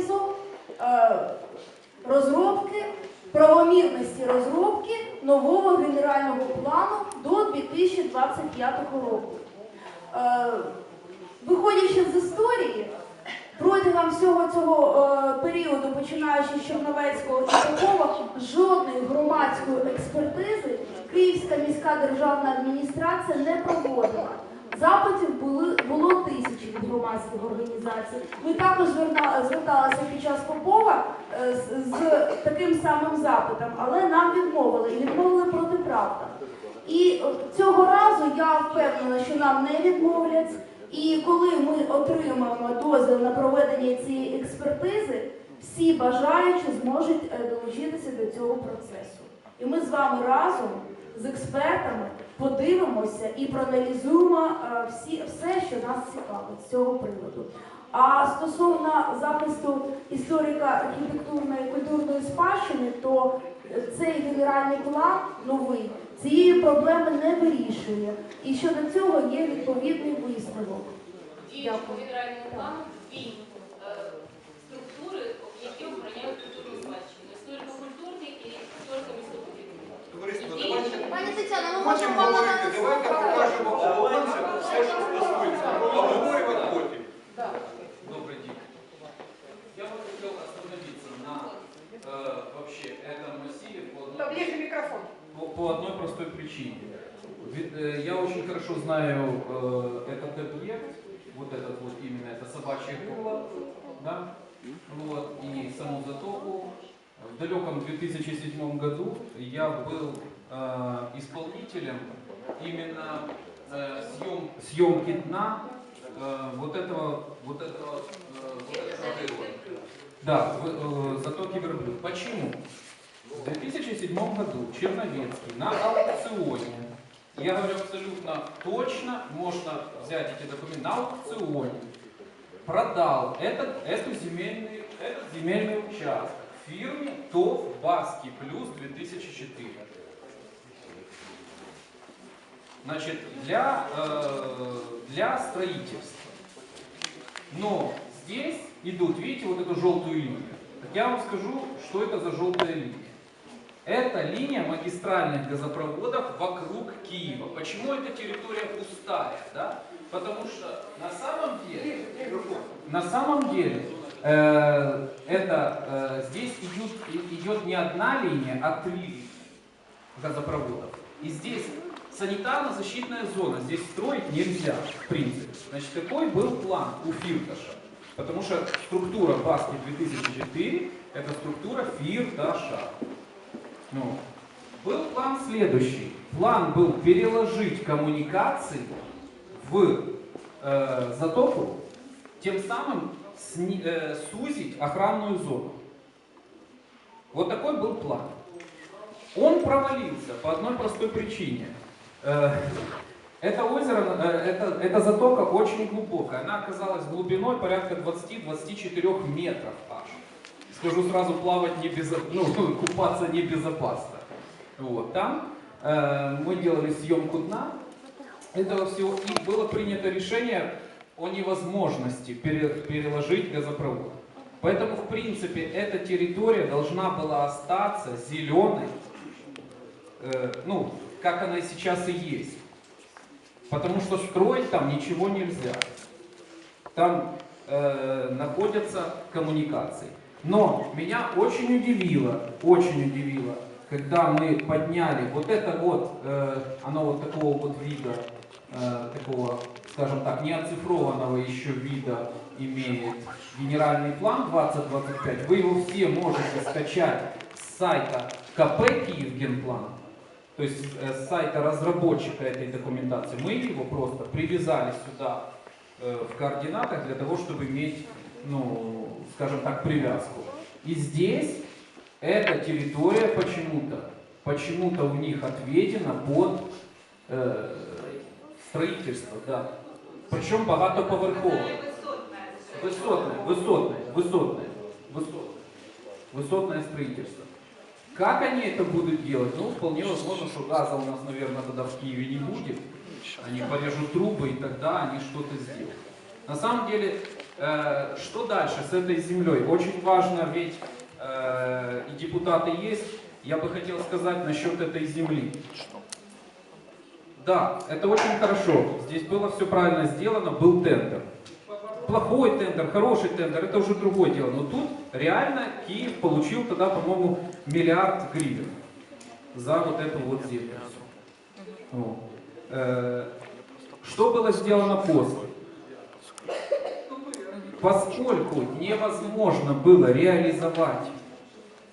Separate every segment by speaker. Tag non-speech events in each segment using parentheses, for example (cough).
Speaker 1: аналізу е, розробки, правомірності розробки нового генерального плану до 2025 року. Е, Виходячи з історії, протягом всього цього е, періоду, починаючи з Чорновецького і жодної громадської експертизи Київська міська державна адміністрація не проводила. Запитів були, було тисячі від громадських організацій. Ми також зверталися під час Попова е, з, з таким самим запитом, але нам відмовили і відмовили протиправно. І цього разу я впевнена, що нам не відмовлять. І коли ми отримаємо дозвіл на проведення цієї експертизи, всі бажаючі зможуть е, долучитися до цього процесу. І ми з вами разом з експертами подивимося і проаналізуємо е, всі, все, що нас цікавить з цього приводу. А стосовно захисту історико архітектурної культурної спадщини, то цей генеральний план новий цієї проблеми не вирішує. І щодо цього є відповідний висновок. Дякую.
Speaker 2: федерального плану дві
Speaker 3: потім
Speaker 4: можемо вам
Speaker 3: говорити.
Speaker 4: надати
Speaker 3: Давайте
Speaker 4: слово.
Speaker 3: покажемо охоронцям все, що стосується. Обговорювати потім.
Speaker 5: Добрый день. Я бы хотел остановиться на э, вообще этом массиве по одной,
Speaker 6: Поближе микрофон.
Speaker 5: по, по одной простой причине. Ведь, э, я очень хорошо знаю э, этот объект, вот этот вот именно, это собачье крыло, да, вот, и саму затоку. В далеком 2007 году я был э, исполнителем именно э, съем, съемки дна э, вот этого, вот этого, э, вот этого крыла. Да, в э, затоке верблюд. Почему? В 2007 году Черновецкий на аукционе, я говорю абсолютно точно, можно взять эти документы, на аукционе продал этот, эту земельный, этот земельный участок фирме ТОВ Баски Плюс 2004. Значит, для, э, для строительства. Но здесь идут, видите, вот эту желтую линию. Так я вам скажу, что это за желтая линия. Это линия магистральных газопроводов вокруг Киева. Почему эта территория пустая? Да? Потому что на самом деле, на самом деле, э, это э, здесь идет, идет не одна линия, а три линии газопроводов. И здесь санитарно-защитная зона. Здесь строить нельзя, в принципе. Значит, какой был план у Фирташа? Потому что структура Баски 2004 это структура Фирташа. Ну, был план следующий. План был переложить коммуникации в э, затоку, тем самым сни- э, сузить охранную зону. Вот такой был план. Он провалился по одной простой причине. Э, Это озеро, э, это, эта затока очень глубокая. Она оказалась глубиной порядка 20-24 метров аж. Скажу сразу, плавать не (laughs) ну, купаться небезопасно. Вот. Там э, мы делали съемку дна этого всего, и было принято решение о невозможности пере- переложить газопровод. Поэтому, в принципе, эта территория должна была остаться зеленой, э, ну, как она сейчас и есть. Потому что строить там ничего нельзя. Там э, находятся коммуникации. Но меня очень удивило, очень удивило, когда мы подняли вот это вот, э, оно вот такого вот вида, э, такого, скажем так, не оцифрованного еще вида имеет генеральный план 2025. Вы его все можете скачать с сайта КП Киевгенплан, то есть э, с сайта разработчика этой документации. Мы его просто привязали сюда э, в координатах для того, чтобы иметь, ну, скажем так, привязку. И здесь эта территория почему-то, почему-то у них отведена под э, строительство, да. Причем багатоповерховое. Высотное, высотное, высотное, высотное, высотное строительство. Как они это будут делать? Ну, вполне возможно, что газа у нас, наверное, тогда в Киеве не будет. Они порежут трубы, и тогда они что-то сделают. На самом деле, э, что дальше с этой землей? Очень важно, ведь э, и депутаты есть. Я бы хотел сказать насчет этой земли. Да, это очень хорошо. Здесь было все правильно сделано, был тендер. Плохой тендер, хороший тендер, это уже другое дело. Но тут реально Киев получил тогда, по-моему, миллиард гривен за вот эту вот землю. Вот. Э, Что было сделано после? Поскольку невозможно было реализовать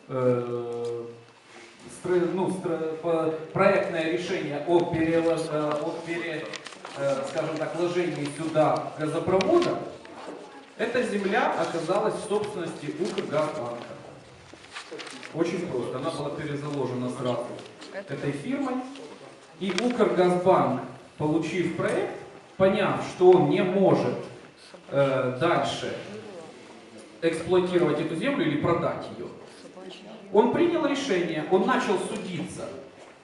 Speaker 5: э, стро- ну, стро- по- проектное решение о, перелож- о пере, э, скажем так, вложении сюда газопровода, эта земля оказалась в собственности Укргазбанка. Очень просто. Она была перезаложена сразу этой фирмой. И Укргазбанк, получив проект, поняв, что он не может э, дальше эксплуатировать эту землю или продать ее, он принял решение, он начал судиться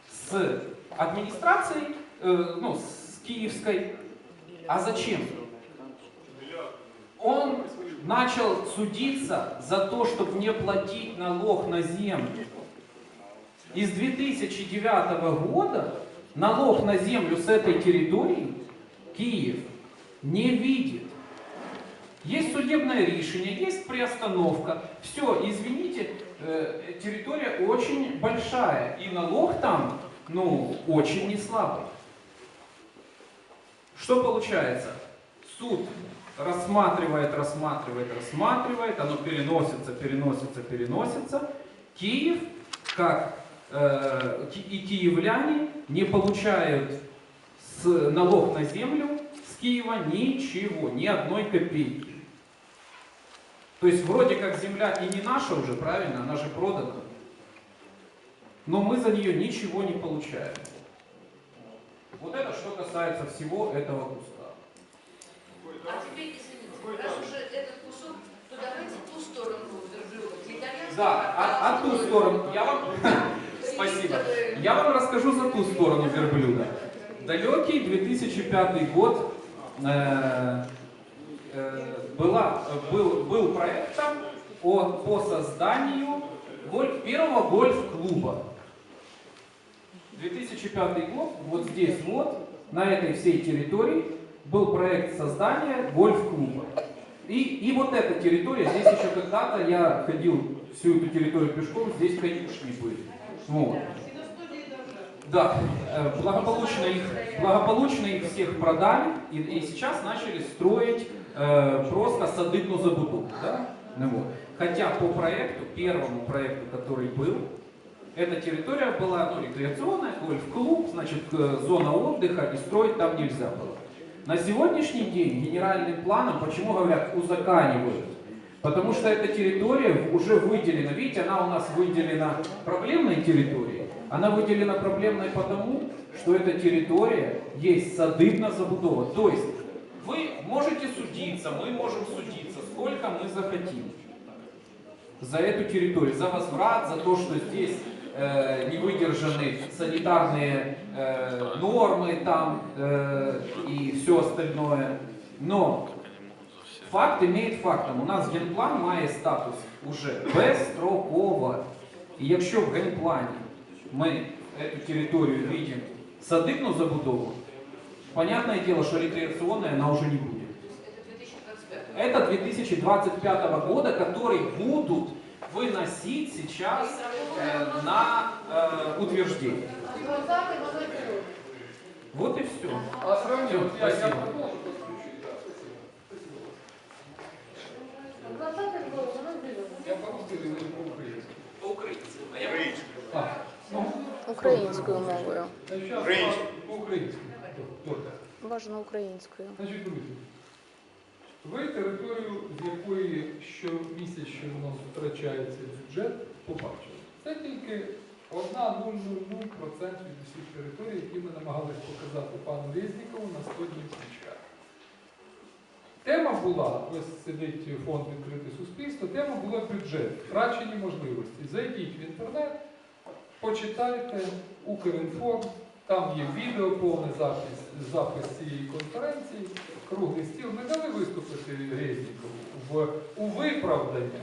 Speaker 5: с администрацией, э, ну, с киевской. А зачем? Он начал судиться за то, чтобы не платить налог на землю. И с 2009 года налог на землю с этой территории Киев не видит. Есть судебное решение, есть приостановка. Все, извините, э, территория очень большая, и налог там, ну, очень не слабый. Что получается? Суд рассматривает, рассматривает, рассматривает, оно переносится, переносится, переносится. Киев, как э, и киевляне, не получают с налог на землю с Киева ничего, ни одной копейки. То есть вроде как земля и не наша уже, правильно, она же продана. Но мы за нее ничего не получаем. Вот это что касается всего этого куска.
Speaker 4: А теперь, извините, раз уже этот кусок, то давайте ту сторону верблюда.
Speaker 5: Да, а, а ту сторону, я вам... (laughs) Спасибо. Я вам расскажу за ту сторону верблюда. Далекий 2005 год э, э, была, был, был проект там о, по созданию голь- первого гольф-клуба. 2005 год, вот здесь вот, на этой всей территории, был проект создания гольф-клуба. И, и вот эта территория, здесь еще когда-то я ходил всю эту территорию пешком, здесь конюшни были. Вот. Да, э, благополучно их, благополучно их всех продали, и, и сейчас начали строить э, просто садыбну забуду. Да? Ну вот. Хотя по проекту, первому проекту, который был, эта территория была ну, рекреационная, гольф-клуб, значит, э, зона отдыха, и строить там нельзя было. На сегодняшний день генеральным планом, почему говорят, узаканивают? Потому что эта территория уже выделена, видите, она у нас выделена проблемной территорией. Она выделена проблемной потому, что эта территория есть садыбна забудова. То есть вы можете судиться, мы можем судиться, сколько мы захотим за эту территорию, за возврат, за то, что здесь э, не выдержаны санитарные э, нормы там э, и все остальное. Но факт имеет фактом. У нас генплан має статус уже безстроково. І якщо в генплані ми эту территорию видим садыбну забудову, понятное дело, что рекреационная она уже не будет.
Speaker 4: Это 2025
Speaker 5: Это 2025 года, который будут выносить сейчас э, на э, утверждение. Вот и все.
Speaker 3: А сравнил, я, я
Speaker 5: Спасибо.
Speaker 3: продолжу. Я по-русски или по-украински?
Speaker 5: По-украински.
Speaker 3: А, ну,
Speaker 6: Українською мовою.
Speaker 3: значить, зараз по-українськи. Добре.
Speaker 6: Бажано українською.
Speaker 3: Значить, друзі, ви територію, з якої щомісячно втрачається бюджет, побачили. Це тільки одна 0,00% від усіх територій, які ми намагалися показати пану Резнікову на 100 днів. Тема була, ось сидить фонд відкрите суспільство, тема була бюджет, втрачені можливості. Зайдіть в інтернет, почитайте Укрінформ, там є відео, повний запис, запис цієї конференції, круглий стіл. Ми дали виступити Резнікову. в, у виправдання